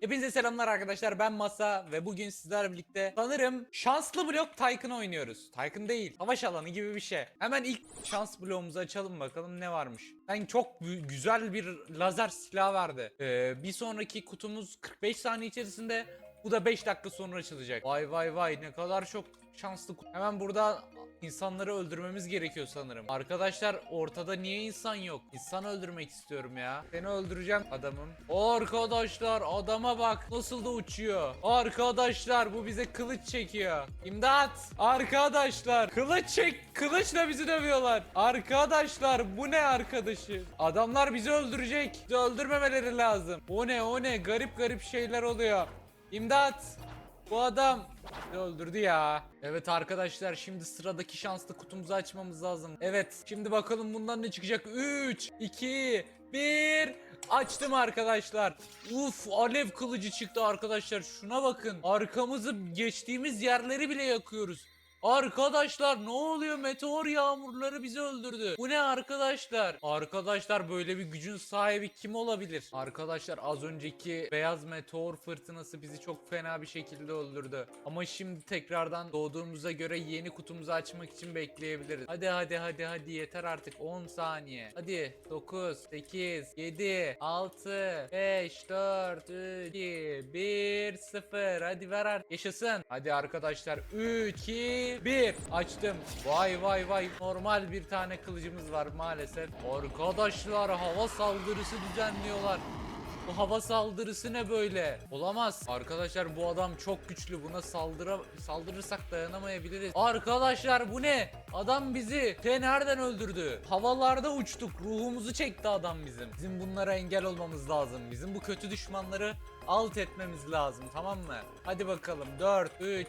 Hepinize selamlar arkadaşlar ben Masa ve bugün sizlerle birlikte sanırım şanslı blok Tycoon oynuyoruz. Tycoon değil savaş alanı gibi bir şey. Hemen ilk şans bloğumuzu açalım bakalım ne varmış. Ben çok gü- güzel bir lazer silah verdi. Ee, bir sonraki kutumuz 45 saniye içerisinde bu da 5 dakika sonra açılacak. Vay vay vay ne kadar çok şanslı. Hemen burada insanları öldürmemiz gerekiyor sanırım. Arkadaşlar ortada niye insan yok? İnsan öldürmek istiyorum ya. Seni öldüreceğim adamım. Arkadaşlar adama bak nasıl da uçuyor. Arkadaşlar bu bize kılıç çekiyor. İmdat! Arkadaşlar kılıç çek kılıçla bizi dövüyorlar. Arkadaşlar bu ne arkadaşı? Adamlar bizi öldürecek. Bizi öldürmemeleri lazım. O ne o ne garip garip şeyler oluyor. İmdat! Bu adam öldürdü ya. Evet arkadaşlar şimdi sıradaki şanslı kutumuzu açmamız lazım. Evet şimdi bakalım bundan ne çıkacak. 3, 2, 1. Açtım arkadaşlar. Uf alev kılıcı çıktı arkadaşlar. Şuna bakın. Arkamızı geçtiğimiz yerleri bile yakıyoruz. Arkadaşlar ne oluyor? Meteor yağmurları bizi öldürdü. Bu ne arkadaşlar? Arkadaşlar böyle bir gücün sahibi kim olabilir? Arkadaşlar az önceki beyaz meteor fırtınası bizi çok fena bir şekilde öldürdü. Ama şimdi tekrardan doğduğumuza göre yeni kutumuzu açmak için bekleyebiliriz. Hadi hadi hadi hadi yeter artık 10 saniye. Hadi 9, 8, 7, 6, 5, 4, 2, 1, 0. Hadi ver artık. Yaşasın. Hadi arkadaşlar 3, 2, 1. Açtım. Vay vay vay. Normal bir tane kılıcımız var maalesef. Arkadaşlar hava saldırısı düzenliyorlar. Bu hava saldırısı ne böyle? Olamaz. Arkadaşlar bu adam çok güçlü. Buna saldıra saldırırsak dayanamayabiliriz. Arkadaşlar bu ne? Adam bizi te nereden öldürdü? Havalarda uçtuk. Ruhumuzu çekti adam bizim. Bizim bunlara engel olmamız lazım. Bizim bu kötü düşmanları alt etmemiz lazım. Tamam mı? Hadi bakalım. 4 3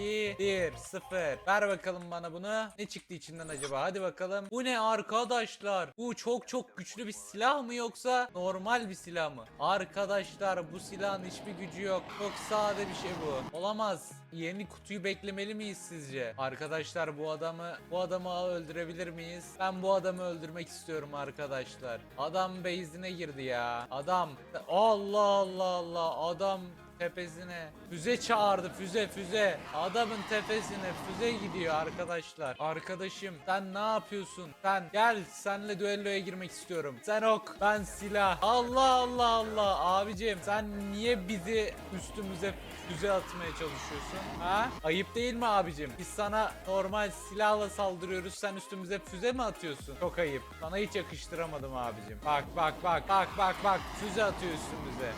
2 1 0 Ver bakalım bana bunu. Ne çıktı içinden acaba? Hadi bakalım. Bu ne arkadaşlar? Bu çok çok güçlü bir silah mı yoksa normal bir silah mı? Arkadaşlar bu silahın hiçbir gücü yok. Çok sade bir şey bu. Olamaz. Yeni kutuyu beklemeli miyiz sizce? Arkadaşlar bu adamı bu adamı öldürebilir miyiz? Ben bu adamı öldürmek istiyorum arkadaşlar. Adam base'ine girdi ya. Adam Allah Allah Allah adam tepesine. Füze çağırdı füze füze. Adamın tepesine füze gidiyor arkadaşlar. Arkadaşım sen ne yapıyorsun? Sen gel senle düelloya girmek istiyorum. Sen ok ben silah. Allah Allah Allah. Abicim sen niye bizi üstümüze füze atmaya çalışıyorsun? Ha? Ayıp değil mi abicim? Biz sana normal silahla saldırıyoruz sen üstümüze füze mi atıyorsun? Çok ayıp. Sana hiç yakıştıramadım abicim. Bak bak bak. Bak bak bak. Füze atıyor üstümüze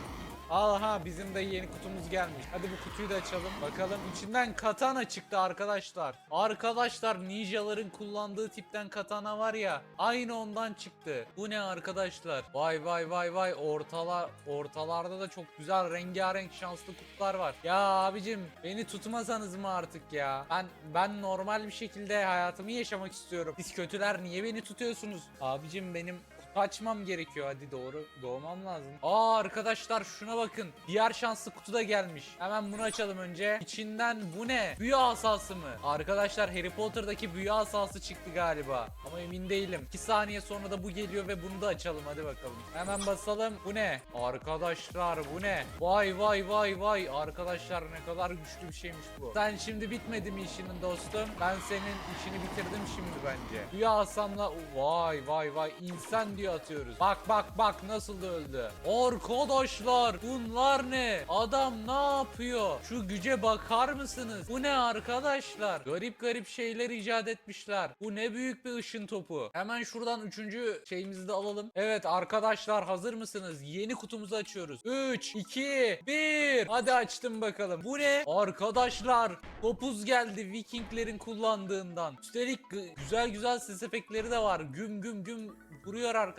Aha bizim de yeni kutumuz gelmiş. Hadi bu kutuyu da açalım. Bakalım içinden katana çıktı arkadaşlar. Arkadaşlar ninjaların kullandığı tipten katana var ya. Aynı ondan çıktı. Bu ne arkadaşlar? Vay vay vay vay ortalar ortalarda da çok güzel rengarenk şanslı kutular var. Ya abicim beni tutmasanız mı artık ya? Ben ben normal bir şekilde hayatımı yaşamak istiyorum. Siz kötüler niye beni tutuyorsunuz? Abicim benim kutu açmam gerekiyor. Hadi doğru doğmam lazım. Aa arkadaşlar şuna bakın. Diğer şanslı kutu da gelmiş. Hemen bunu açalım önce. İçinden bu ne? Büyü asası mı? Arkadaşlar Harry Potter'daki büyü asası çıktı galiba. Ama emin değilim. 2 saniye sonra da bu geliyor ve bunu da açalım. Hadi bakalım. Hemen basalım. Bu ne? Arkadaşlar bu ne? Vay vay vay vay. Arkadaşlar ne kadar güçlü bir şeymiş bu. Sen şimdi bitmedi mi işinin dostum? Ben senin işini bitirdim şimdi bence. Büyü asamla vay vay vay insan diye atıyoruz. Bak bak bak nasıl öldü. Arkadaşlar bunlar ne? Adam ne yapıyor? Şu güce bakar mısınız? Bu ne arkadaşlar? Garip garip şeyler icat etmişler. Bu ne büyük bir ışın topu. Hemen şuradan üçüncü şeyimizi de alalım. Evet arkadaşlar hazır mısınız? Yeni kutumuzu açıyoruz. 3, 2, 1. Hadi açtım bakalım. Bu ne? Arkadaşlar topuz geldi Vikinglerin kullandığından. Üstelik güzel güzel ses efektleri de var. Güm güm güm vuruyor arkadaşlar.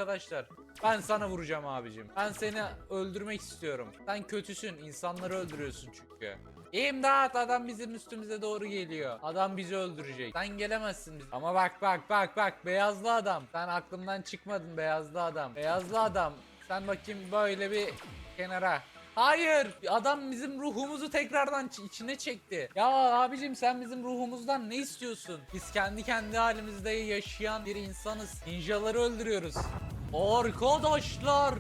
Ben sana vuracağım abicim. Ben seni öldürmek istiyorum. Sen kötüsün. insanları öldürüyorsun çünkü. İmdat adam bizim üstümüze doğru geliyor. Adam bizi öldürecek. Sen gelemezsin biz. Ama bak bak bak bak beyazlı adam. Sen aklımdan çıkmadın beyazlı adam. Beyazlı adam. Sen bakayım böyle bir kenara. Hayır adam bizim ruhumuzu tekrardan içine çekti. Ya abicim sen bizim ruhumuzdan ne istiyorsun? Biz kendi kendi halimizde yaşayan bir insanız. Ninjaları öldürüyoruz. Arkadaşlar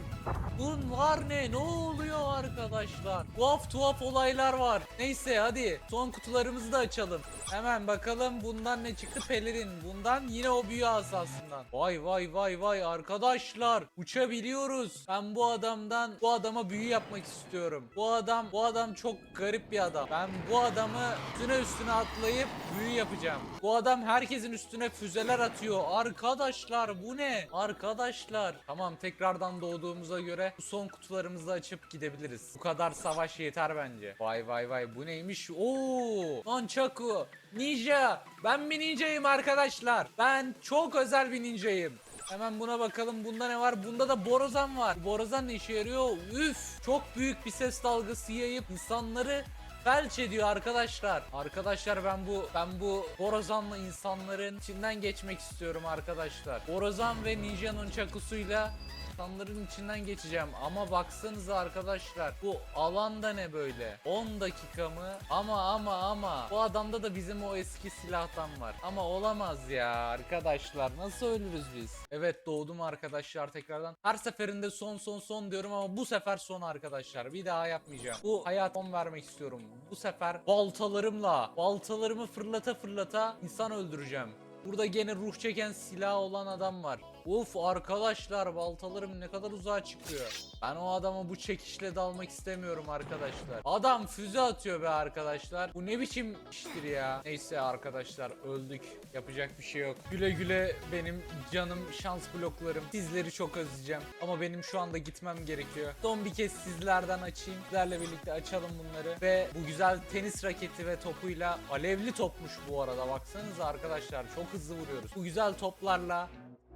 Bunlar ne? Ne oluyor arkadaşlar? Tuhaf tuhaf olaylar var. Neyse hadi son kutularımızı da açalım. Hemen bakalım bundan ne çıktı? Pelerin. Bundan yine o büyü asasından. Vay vay vay vay arkadaşlar. Uçabiliyoruz. Ben bu adamdan bu adama büyü yapmak istiyorum. Bu adam bu adam çok garip bir adam. Ben bu adamı üstüne üstüne atlayıp büyü yapacağım. Bu adam herkesin üstüne füzeler atıyor. Arkadaşlar bu ne? Arkadaşlar. Tamam tekrardan doğduğumuza göre bu son kutularımızı açıp gidebiliriz. Bu kadar savaş yeter bence. Vay vay vay bu neymiş? Oo! Nunchaku, ninja. Ben bir ninjayım arkadaşlar. Ben çok özel bir ninjayım. Hemen buna bakalım. Bunda ne var? Bunda da borazan var. Borazan ne işe yarıyor? Üf! Çok büyük bir ses dalgası yayıp insanları felç ediyor arkadaşlar. Arkadaşlar ben bu ben bu borazanlı insanların içinden geçmek istiyorum arkadaşlar. Borazan ve Ninja'nın çakusuyla insanların içinden geçeceğim. Ama baksanıza arkadaşlar bu alanda ne böyle? 10 dakika mı? Ama ama ama. Bu adamda da bizim o eski silahtan var. Ama olamaz ya arkadaşlar. Nasıl ölürüz biz? Evet doğdum arkadaşlar tekrardan. Her seferinde son son son diyorum ama bu sefer son arkadaşlar. Bir daha yapmayacağım. Bu hayat son vermek istiyorum. Bu sefer baltalarımla baltalarımı fırlata fırlata insan öldüreceğim. Burada gene ruh çeken silah olan adam var. Uf arkadaşlar baltalarım ne kadar uzağa çıkıyor. Ben o adama bu çekişle dalmak istemiyorum arkadaşlar. Adam füze atıyor be arkadaşlar. Bu ne biçim iştir ya. Neyse arkadaşlar öldük. Yapacak bir şey yok. Güle güle benim canım şans bloklarım. Sizleri çok özleyeceğim. Ama benim şu anda gitmem gerekiyor. Son bir kez sizlerden açayım. Sizlerle birlikte açalım bunları. Ve bu güzel tenis raketi ve topuyla alevli topmuş bu arada. Baksanıza arkadaşlar çok hızlı vuruyoruz. Bu güzel toplarla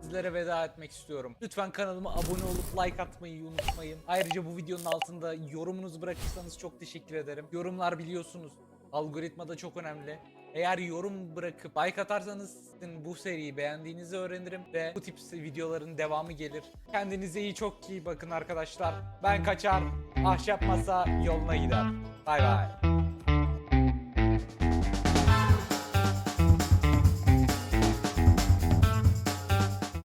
sizlere veda etmek istiyorum. Lütfen kanalıma abone olup like atmayı unutmayın. Ayrıca bu videonun altında yorumunuzu bırakırsanız çok teşekkür ederim. Yorumlar biliyorsunuz algoritmada çok önemli. Eğer yorum bırakıp like atarsanız sizin bu seriyi beğendiğinizi öğrenirim ve bu tip videoların devamı gelir. Kendinize iyi çok iyi bakın arkadaşlar. Ben kaçar. Ahşap masa yoluna gider. Bay bay.